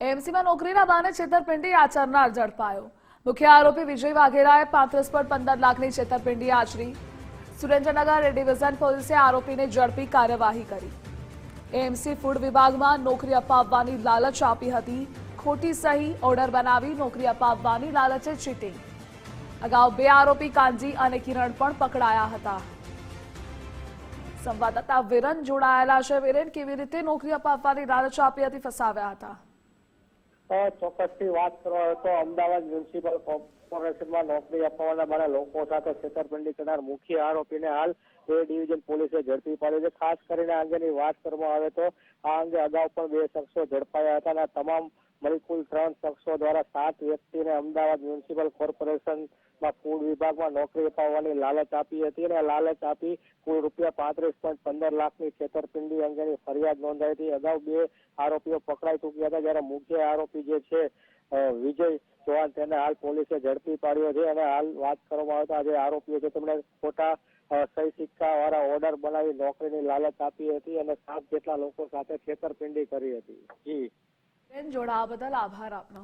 એમસીમાં નોકરીના બહાને છેતરપિંડી આચરનાર ઝડપાયો. મુખ્ય આરોપી વિજય વાઘેરાએ પાંત્રીસ પોઈન્ટ પંદર લાખની છેતરપિંડી આચરી. સુરેન્દ્રનગર ડિવિઝન પોલીસે આરોપીને ઝડપી કાર્યવાહી કરી. એમસી ફૂડ વિભાગમાં નોકરી અપાવવાની લાલચ આપી હતી. ખોટી સહી ઓર્ડર બનાવી નોકરી અપાવવાની લાલચે ચીટિંગ. અગાઉ બે આરોપી કાંજી અને કિરણ પણ પકડાયા હતા. સંવાદદાતા વિરન જોડાયેલા છે. વિરેન, કેવી રીતે નોકરી અપાવવાની લાલચ આપી હતી? ફસાવ્યા હતા. ચોક્કસથી વાત કરવા તો અમદાવાદ મ્યુનિસિપલ કોર્પોરેશનમાં નોકરી અપાવવાના મારા લોકો સાથે છેતરપિંડી કરનાર મુખ્ય આરોપીને હાલ એ ડિવિઝન પોલીસે ઝડપી પાડ્યો છે. ખાસ કરીને આ અંગેની વાત કરવામાં આવે તો આ અંગે અગાઉ પણ બે શખ્સો ઝડપાયા હતા અને તમામ મળી ત્રણ શખ્સો દ્વારા સાત વ્યક્તિને અમદાવાદ મ્યુનિસિપલ કોર્પોરેશનમાં ફૂડ વિભાગમાં નોકરી અપાવવાની લાલચ આપી હતી અને લાલચ આપી કુલ રૂપિયા પાંત્રીસ પોઈન્ટ પંદર લાખની છેતરપિંડી અંગેની ફરિયાદ નોંધાઈ હતી. અગાઉ બે આરોપીઓ પકડાઈ ચૂક્યા હતા, જ્યારે મુખ્ય આરોપી જે છે વિજય ચૌહાણ તેને હાલ પોલીસે ઝડપી પાડ્યો છે અને હાલ વાત કરવામાં આવે તો આ જે આરોપીઓ છે, તેમણે ખોટા સહી સિક્કા વાળા ઓર્ડર બનાવી નોકરીની લાલચ આપી હતી અને સાત જેટલા લોકો સાથે છેતરપિંડી કરી હતી. જી. જોડાવા બદલ આભાર આપનો.